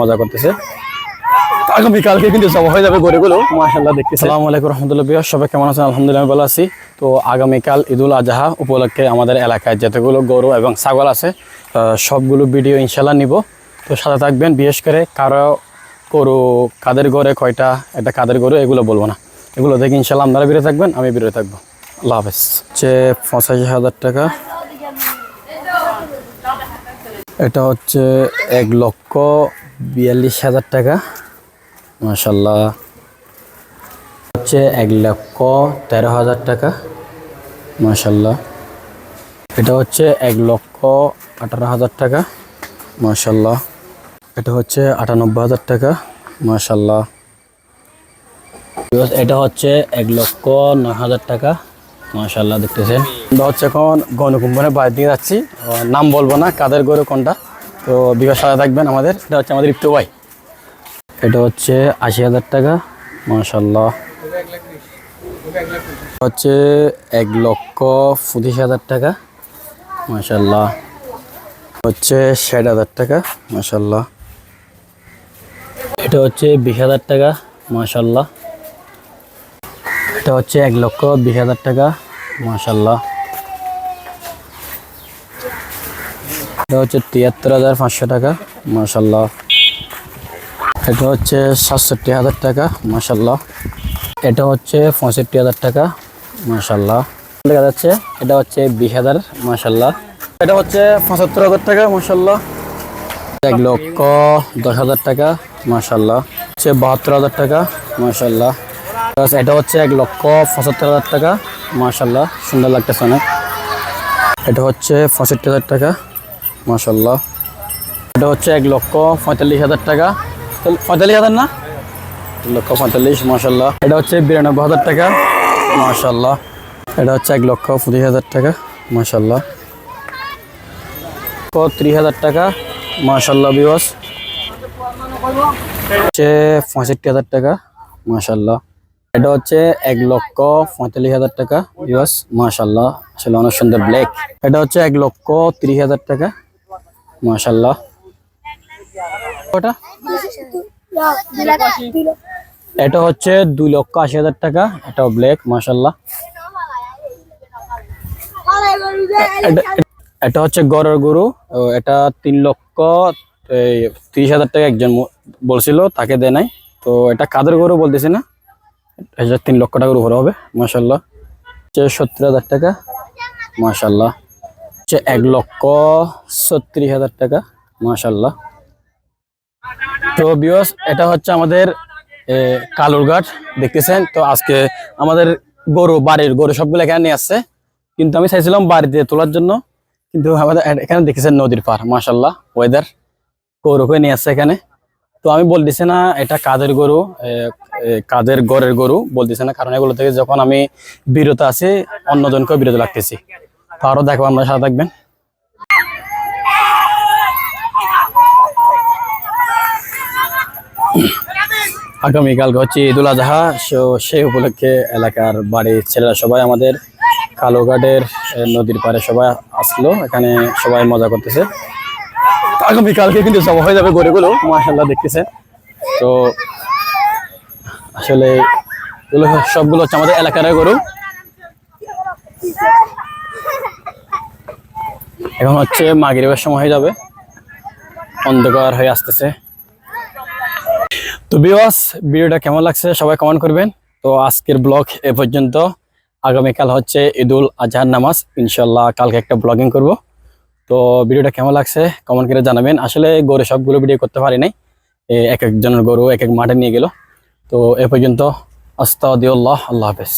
মজা করতেছে। আগামীকালকে কিন্তু সব হয়ে যাবে গরুগুলো। মাশাল্লাহ দেখতে সালাম আলাইকুম রহমতুল্লাহ বিহার সবাই কেমন আছেন? আলহামদুলিল্লাহ ভালো আছি। তো আগামীকাল ঈদুল আজহা উপলক্ষে আমাদের এলাকায় যতগুলো গরু এবং ছাগল আছে সবগুলো ভিডিও ইনশাল্লাহ নিব। তো সাথে থাকবেন বিশেষ করে কারও গরু কাদের ঘরে কয়টা এটা কাদের গরু এগুলো বলব না। এগুলো দেখে ইনশাল্লাহ আপনারা বেরো থাকবেন আমি বেরো থাকব। আল্লাহ হাফেজ। হচ্ছে পঁচাশি হাজার টাকা এটা হচ্ছে এক লক্ষ বিয়াল্লিশ হাজার টাকা। মাসাল্লাহ হচ্ছে এক লক্ষ তেরো হাজার টাকা। মাসাল্লাহ এটা হচ্ছে এক লক্ষ আঠারো হাজার টাকা। মাসাল্লাহ এটা হচ্ছে আটানব্বই হাজার টাকা। মাসাল্লাহ এটা হচ্ছে এক লক্ষ নয় হাজার টাকা। মাসাল্লাহ দেখতেছেন। হচ্ছে এখন গণকুম্ভনের বাইরে দিয়ে যাচ্ছি। নাম বলব না, কাদের গরু কোনটা। তো বিকাশ সাথে থাকবেন আমাদের। এটা হচ্ছে আমাদের ইফতু ভাই। এটা হচ্ছে আশি হাজার টাকা মাসাল্লাহ হচ্ছে এক লক্ষ পঁচিশ হাজার টাকা মাসাল্লাহ হচ্ছে ষাট হাজার টাকা মাসাল্লাহ এটা হচ্ছে বিশ হাজার টাকা মাসাল্লাহ এটা হচ্ছে এক লক্ষ বিশ হাজার টাকা মাসাল্লাহ এটা হচ্ছে তিয়াত্তর হাজার পাঁচশো টাকা মাসাল্লাহ এটা হচ্ছে সাতষট্টি হাজার টাকা মাসাল্লাহ এটা হচ্ছে পঁয়ষট্টি হাজার টাকা মাসাল্লাহ দেখা যাচ্ছে, এটা হচ্ছে বিশ হাজার মাসাল্লাহ এটা হচ্ছে পঁচাত্তর হাজার টাকা মাসাল্লাহ এক লক্ষ দশ হাজার টাকা মাসাল্লাহ হচ্ছে বাহাত্তর হাজার টাকা মাসাল্লাহ এটা হচ্ছে এক লক্ষ পঁচাত্তর হাজার টাকা। মাসাল্লাহ সুন্দর লাগতেছে অনেক। এটা হচ্ছে পঁয়ষট্টি হাজার টাকা। মাসাল্লাহ এটা হচ্ছে এক লক্ষ পঁয়তাল্লিশ হাজার টাকা। পঁয়তাল্লিশ হাজার না? লক্ষ পঁয়তাল্লিশ মাসাল্লাহ এটা হচ্ছে বিরানব্বই হাজার টাকা। মাসাল্লাহ এটা হচ্ছে এক লক্ষ পঁচিশ হাজার টাকা। মাসাল্লাহ ত্রিশ হাজার টাকা। মাসাল্লাহ বিবস হচ্ছে পঁয়ষট্টি হাজার টাকা। মাসাল্লাহ এটা হচ্ছে এক লক্ষ পঁয়তাল্লিশ হাজার টাকা বিবস মাসাল্লাহ আসলে অনেক সুন্দর ব্ল্যাক এটা হচ্ছে এক লক্ষ ত্রিশ হাজার টাকা মাসাল্লাহ ওটা এটা হচ্ছে দুই লক্ষ আশি হাজার টাকা, এটাও ব্ল্যাক মাসাল্লাহ এটা হচ্ছে গরের গরু এটা তিন লক্ষ তিরিশ হাজার টাকা একজন বলছিল, তাকে দেয় নাই। তো এটা কাদের গরু বলতেছি না? এটা তিন লক্ষ টাকার উপরে হবে মাসাল্লাহ হচ্ছে সত্তর হাজার টাকা মাসাল্লাহ হচ্ছে এক লক্ষ ছত্রিশ হাজার টাকা মাসাল্লাহ তো বিয়স এটা হচ্ছে আমাদের কালুরঘাট, দেখতেছেন? তো আজকে আমাদের গরু, বাড়ির গরু সবগুলো এখানে নিয়ে আসছে। কিন্তু আমি চাইছিলাম বাড়িতে তোলার জন্য, কিন্তু আমাদের এখানে দেখেছেন নদীর পার মাসাল্লাহ ওয়েদার গরুকে নিয়ে আসছে এখানে। তো আমি বলতেছি না, এটা কাদের গরু কাদের গরের গরু বলতেছে না, কারণ এগুলো থেকে যখন আমি বিরত আছি, অন্যজনকেও বিরত লাগতেছি। তো আরও দেখো, আমরা সাথে থাকবেন। আগামীকালকে হচ্ছে ঈদুল আজহা, সো সেই উপলক্ষে এলাকার বাড়ির ছেলেরা সবাই আমাদের কালোঘাটের নদীর পাড়ে সবাই আসলো, এখানে সবাই মজা করতেছে। আগামীকালকে কিন্তু সব হয়ে যাবে গরুগুলো মাসাল্লাহ দেখতেছে। তো আসলে এগুলো সবগুলো হচ্ছে আমাদের এলাকার গরু। এখন হচ্ছে মাগরিবের সময় হয়ে যাবে। অন্ধকার হয়ে আসতেছে। তো বিওয়াস ভিডিওটা কেমন লাগছে সবাই কমেন্ট করবেন। তো আজকের ব্লগ এ পর্যন্ত। আগামীকাল হচ্ছে ঈদুল আজহার নামাজ। ইনশাল্লাহ কালকে একটা ব্লগিং করব। তো ভিডিওটা কেমন লাগছে কমেন্ট করে জানাবেন। আসলে গরু সবগুলো ভিডিও করতে পারি নাই। এক একজনের গরু এক এক মাঠে নিয়ে গেল। তো এ পর্যন্ত আস্তাদিউল্লাহ আল্লাহ হাফেজ।